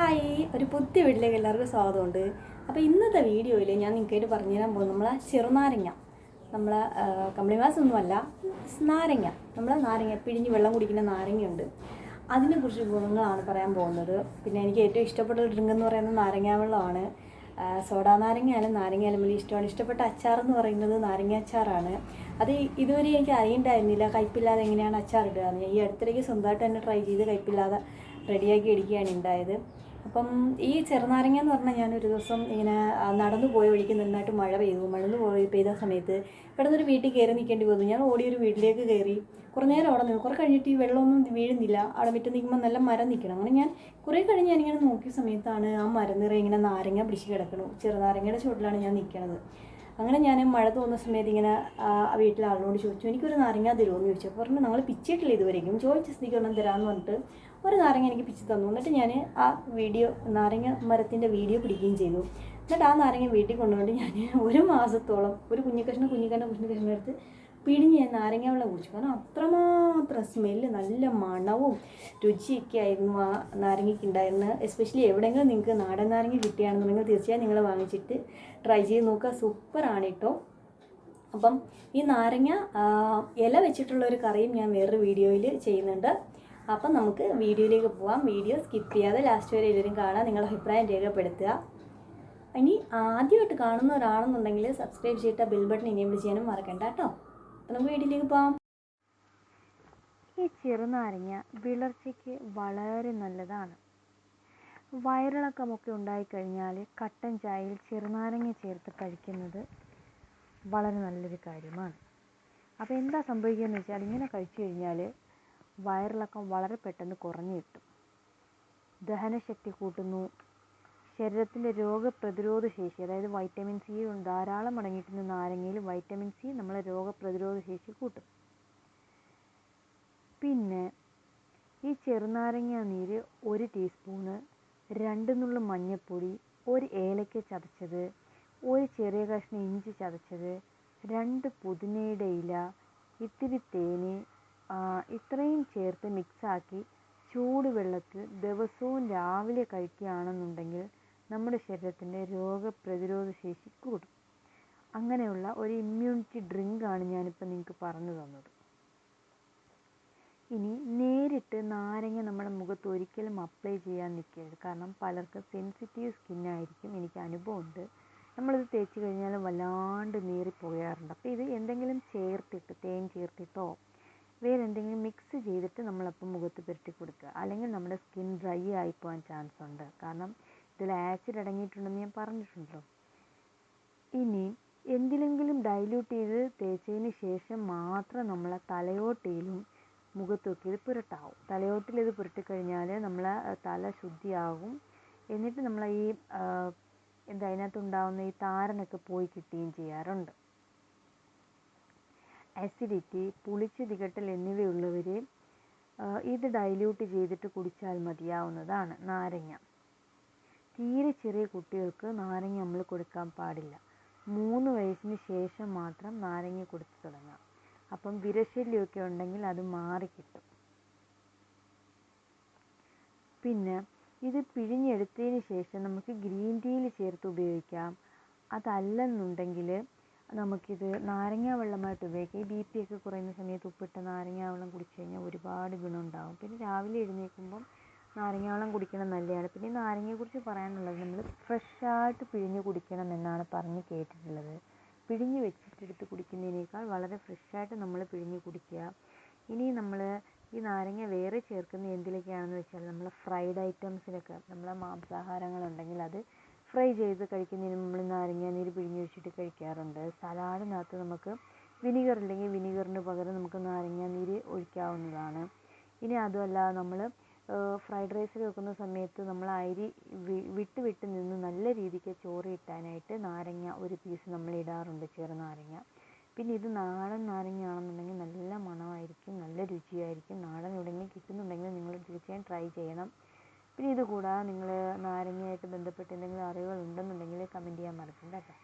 Hi. ഒരു പുതിയ വീട്ടിലേക്ക് എല്ലാവർക്കും സ്വാഗതമുണ്ട്. അപ്പോൾ ഇന്നത്തെ വീഡിയോയിൽ ഞാൻ നിങ്ങൾക്കായിട്ട് പറഞ്ഞു തരാൻ പോകുന്നത് നമ്മളെ ചെറുനാരങ്ങ. നമ്മളെ കമ്പിളിമാസൊന്നുമല്ല നാരങ്ങ. നമ്മളെ നാരങ്ങ പിഴിഞ്ഞ് വെള്ളം കുടിക്കുന്ന നാരങ്ങയുണ്ട്. അതിനെക്കുറിച്ച് ഗുണങ്ങളാണ് പറയാൻ പോകുന്നത്. പിന്നെ എനിക്ക് ഏറ്റവും ഇഷ്ടപ്പെട്ട ഡ്രിങ്ക് എന്ന് പറയുന്നത് നാരങ്ങ വെള്ളമാണ് സോഡാ നാരങ്ങയായാലും നാരങ്ങയായാലും വലിയ ഇഷ്ടമാണ്. ഇഷ്ടപ്പെട്ട അച്ചാർ എന്ന് പറയുന്നത് നാരങ്ങ അച്ചാറാണ്. അത് ഇതുവരെ എനിക്ക് അറിയണ്ടായിരുന്നില്ല. കയ്പില്ലാതെ എങ്ങനെയാണ് അച്ചാർ ഇടുക ഈ അടുത്തിടയ്ക്ക് സ്വന്തമായിട്ട് തന്നെ ട്രൈ ചെയ്ത് കയ്പില്ലാതെ റെഡിയാക്കി എടുക്കുകയാണ് ഉണ്ടായത്. അപ്പം ഈ ചെറുനാരങ്ങ എന്ന് പറഞ്ഞാൽ ഞാനൊരു ദിവസം ഇങ്ങനെ നടന്നു പോയ വഴിക്ക് നന്നായിട്ട് മഴ പെയ്തു. മഴന്ന് പോയി പെയ്ത സമയത്ത് പെട്ടെന്ന് ഒരു വീട്ടിൽ കയറി നിൽക്കേണ്ടി വന്നു. ഞാൻ ഓടി ഒരു വീട്ടിലേക്ക് കയറി. കുറേ നേരം അവിടെ നിന്നു. കുറേ കഴിഞ്ഞിട്ട് ഈ വെള്ളമൊന്നും വീഴുന്നില്ല. അവിടെ വിറ്റ് നിൽക്കുമ്പോൾ നല്ല മരം നിൽക്കണം. അങ്ങനെ ഞാൻ കുറേ കഴിഞ്ഞ് ഞാനിങ്ങനെ നോക്കിയ സമയത്താണ് ആ മരം നിറയെ ഇങ്ങനെ നാരങ്ങ പിടിച്ച് കിടക്കണു. ചെറുനാരങ്ങയുടെ ചുവട്ടിലാണ് ഞാൻ നിൽക്കണത്. അങ്ങനെ ഞാൻ മഴ തോന്നുന്ന സമയത്ത് ഇങ്ങനെ വീട്ടിലെ ആളിനോട് ചോദിച്ചു എനിക്കൊരു നാരങ്ങ തരുമോ? എന്ന് ചോദിച്ചു. അപ്പോൾ പറഞ്ഞു ഞങ്ങൾ പിച്ചിട്ടില്ല ഇതുവരെയും. ചോദിച്ച സ്ഥിതിക്ക് ഒന്നും തരാമെന്ന് പറഞ്ഞിട്ട് ഒരു നാരങ്ങ എനിക്ക് പിച്ച് തന്നു. എന്നിട്ട് ഞാൻ ആ വീഡിയോ നാരങ്ങ മരത്തിന്റെ വീഡിയോ പിടിക്കുകയും ചെയ്തു. എന്നിട്ട് ആ നാരങ്ങ വീട്ടിൽ കൊണ്ടുകൊണ്ട് ഞാൻ ഒരു മാസത്തോളം ഒരു കുഞ്ഞിക്കഷ്ണം കുഞ്ഞിക്കഷ്ണം കുഞ്ഞിക്കഷ്ണം എടുത്ത് പിഴിഞ്ഞ് ഞാൻ നാരങ്ങ വെള്ളം കുടിച്ചു. കാരണം അത്രമാത്രം സ്മെല്ല് നല്ല മണവും രുചിയൊക്കെ ആയിരുന്നു ആ നാരങ്ങയ്ക്ക് ഉണ്ടായിരുന്നത് എസ്പെഷ്യലി എവിടെയെങ്കിലും നിങ്ങൾക്ക് നാടൻ നാരങ്ങ കിട്ടുകയാണെന്നുണ്ടെങ്കിൽ തീർച്ചയായും നിങ്ങൾ വാങ്ങിച്ചിട്ട് ട്രൈ ചെയ്ത് നോക്കുക. സൂപ്പറാണ് കേട്ടോ അപ്പം ഈ നാരങ്ങ ഇല വെച്ചിട്ടുള്ള ഒരു കറിയും ഞാൻ വേറൊരു വീഡിയോയിൽ ചെയ്യുന്നുണ്ട്. അപ്പം നമുക്ക് വീഡിയോയിലേക്ക് പോവാം. വീഡിയോ സ്കിപ്പ് ചെയ്യാതെ ലാസ്റ്റ് വരെ എല്ലാവരും കാണാം നിങ്ങളുടെ അഭിപ്രായം രേഖപ്പെടുത്തുക. ഇനി ആദ്യമായിട്ട് കാണുന്ന ഒരാണെന്നുണ്ടെങ്കിൽ സബ്സ്ക്രൈബ് ചെയ്തിട്ട് ബെൽ ബട്ടൺ ഇനേബിൾ ചെയ്യാനും മറക്കണ്ട കേട്ടോ നമുക്ക് വീട്ടിലേക്ക് പോവാം. ഈ ചെറുനാരങ്ങ വിളർച്ചയ്ക്ക് വളരെ നല്ലതാണ്. വയറിളക്കമൊക്കെ ഉണ്ടായിക്കഴിഞ്ഞാൽ കട്ടൻ ചായയിൽ ചെറുനാരങ്ങ ചേർത്ത് കഴിക്കുന്നത് വളരെ നല്ലൊരു കാര്യമാണ്. അപ്പോൾ എന്താ സംഭവിക്കുകയെന്ന് വെച്ചാൽ ഇങ്ങനെ കഴിച്ചു കഴിഞ്ഞാൽ വയറിളക്കം വളരെ പെട്ടെന്ന് കുറഞ്ഞു കിട്ടും. ദഹനശക്തി കൂട്ടുന്നു ശരീരത്തിന്റെ രോഗപ്രതിരോധ ശേഷി അതായത് വൈറ്റമിൻ സി ധാരാളം അടങ്ങിയിട്ടുണ്ട് നാരങ്ങയിൽ വൈറ്റമിൻ സി നമ്മളെ രോഗപ്രതിരോധ ശേഷി കൂട്ടും. പിന്നെ ഈ ചെറുനാരങ്ങ നീര് ഒരു ടീസ്പൂണ് രണ്ട് നുള്ളു മഞ്ഞൾപ്പൊടി ഒരു ഏലക്ക ചതച്ചത് ഒരു ചെറിയ കഷ്ണം ഇഞ്ചി ചതച്ചത് രണ്ട് പുതിനയുടെ ഇല ഇത്തിരി തേന് ഇത്രയും ചേർത്ത് മിക്സാക്കി ചൂടുവെള്ളത്തിൽ ദിവസവും രാവിലെ കഴിക്കുകയാണെന്നുണ്ടെങ്കിൽ നമ്മുടെ ശരീരത്തിന്റെ രോഗപ്രതിരോധ ശേഷി കൂടും. അങ്ങനെയുള്ള ഒരു ഇമ്മ്യൂണിറ്റി ഡ്രിങ്കാണ് ഞാനിപ്പോൾ നിങ്ങൾക്ക് പറഞ്ഞു തന്നത്. ഇനി നേരിട്ട് നാരങ്ങ നമ്മുടെ മുഖത്ത് ഒരിക്കലും അപ്ലൈ ചെയ്യാൻ നിൽക്കരുത്. കാരണം പലർക്കും സെൻസിറ്റീവ് ആയിരിക്കും. എനിക്ക് അനുഭവമുണ്ട്. നമ്മളിത് തേച്ച് കഴിഞ്ഞാൽ വല്ലാണ്ട് നീറിപ്പോകാറുണ്ട് അപ്പോൾ ഇത് എന്തെങ്കിലും ചേർത്തിട്ട് തേൻ ചേർത്തിട്ടോ വേറെ എന്തെങ്കിലും മിക്സ് ചെയ്തിട്ട് നമ്മളപ്പം മുഖത്ത് പുരട്ടി കൊടുക്കുക. അല്ലെങ്കിൽ നമ്മുടെ സ്കിൻ ഡ്രൈ ആയി പോകാൻ ചാൻസ് ഉണ്ട്. കാരണം ഇതിൽ ആസിഡ് അടങ്ങിയിട്ടുണ്ടെന്ന് ഞാൻ പറഞ്ഞിട്ടുണ്ടല്ലോ. ഇനി എന്തിലെങ്കിലും ഡൈല്യൂട്ട് ചെയ്ത് തേച്ചതിന് ശേഷം മാത്രം നമ്മൾ തലയോട്ടിയിലും മുഖത്തൊക്കെ ഇത് പുരട്ടാവും. തലയോട്ടിൽ ഇത് പുരട്ടിക്കഴിഞ്ഞാൽ നമ്മൾ തല ശുദ്ധിയാകും. എന്നിട്ട് നമ്മൾ ഈ എന്താ അതിനകത്തുണ്ടാവുന്ന ഈ താരനൊക്കെ പോയി കിട്ടുകയും ചെയ്യാറുണ്ട്. അസിഡിറ്റി പുളിച്ച് തികട്ടൽ എന്നിവയുള്ളവർ ഇത് ഡൈല്യൂട്ട് ചെയ്തിട്ട് കുടിച്ചാൽ മതിയാവുന്നതാണ് നാരങ്ങ. തീരെ ചെറിയ കുട്ടികൾക്ക് നാരങ്ങ നമ്മൾ കൊടുക്കാൻ പാടില്ല. മൂന്ന് വയസ്സിന് ശേഷം മാത്രം നാരങ്ങ കൊടുത്തു തുടങ്ങാം. അപ്പം വിരശല്യമൊക്കെ ഉണ്ടെങ്കിൽ അത് മാറി കിട്ടും. പിന്നെ ഇത് പിഴിഞ്ഞെടുത്തതിന് ശേഷം നമുക്ക് ഗ്രീൻ ടീയിൽ ചേർത്ത് ഉപയോഗിക്കാം. അതല്ലെന്നുണ്ടെങ്കിൽ നമുക്കിത് നാരങ്ങാ വെള്ളമായിട്ട് ഉപയോഗിക്കാം. ഈ ബി പി ഒക്കെ കുറയുന്ന സമയത്ത് ഉപ്പിട്ട നാരങ്ങാ വെള്ളം കുടിച്ചു കഴിഞ്ഞാൽ ഒരുപാട് ഗുണമുണ്ടാകും പിന്നെ രാവിലെ എഴുന്നേൽക്കുമ്പം നാരങ്ങാ വെള്ളം കുടിക്കണം നല്ലതാണ്. പിന്നെ ഈ നാരങ്ങയെക്കുറിച്ച് പറയാനുള്ളത് നമ്മൾ ഫ്രഷായിട്ട് പിഴിഞ്ഞ് കുടിക്കണം എന്നാണ് പറഞ്ഞ് കേട്ടിട്ടുള്ളത്. പിഴിഞ്ഞ് വെച്ചിട്ടെടുത്ത് കുടിക്കുന്നതിനേക്കാൾ വളരെ ഫ്രഷായിട്ട് നമ്മൾ പിഴിഞ്ഞ് കുടിക്കുക. ഇനി നമ്മൾ ഈ നാരങ്ങ വേറെ ചേർക്കുന്ന എന്തിലൊക്കെയാണെന്ന് വെച്ചാൽ നമ്മൾ ഫ്രൈഡ് ഐറ്റംസിലൊക്കെ നമ്മളെ മാംസാഹാരങ്ങളുണ്ടെങ്കിൽ അത് ഫ്രൈ ചെയ്ത് കഴിക്കുന്നതിന് നമ്മൾ നാരങ്ങ നീര് പിഴിഞ്ഞ് വെച്ചിട്ട് കഴിക്കാറുണ്ട്. സലാഡിനകത്ത് നമുക്ക് വിനിഗർ ഇല്ലെങ്കിൽ വിനിഗറിന് പകരം നമുക്ക് നാരങ്ങ നീര് ഒഴിക്കാവുന്നതാണ്. ഇനി അതുമല്ല നമ്മൾ ഫ്രൈഡ് റൈസ് വെക്കുന്ന സമയത്ത് നമ്മൾ അരി വിട്ട് വിട്ട് നിന്ന് നല്ല രീതിക്ക് ചോറ് കിട്ടാനായിട്ട് നാരങ്ങ ഒരു പീസ് നമ്മൾ ഇടാറുണ്ട് ചെറുനാരങ്ങ പിന്നെ ഇത് നാടൻ നാരങ്ങ ആണെന്നുണ്ടെങ്കിൽ നല്ല മണമായിരിക്കും നല്ല രുചിയായിരിക്കും. നാടൻ എവിടെയെങ്കിലും കിട്ടുന്നുണ്ടെങ്കിൽ നിങ്ങൾ തീർച്ചയായും ട്രൈ ചെയ്യണം. പിന്നെ ഇത് കൂടാതെ നിങ്ങൾ നാരങ്ങയായിട്ട് ബന്ധപ്പെട്ട് എന്തെങ്കിലും അറിവുകൾ ഉണ്ടെന്നുണ്ടെങ്കിൽ കമന്റ് ചെയ്യാൻ മറക്കണ്ട കേട്ടോ.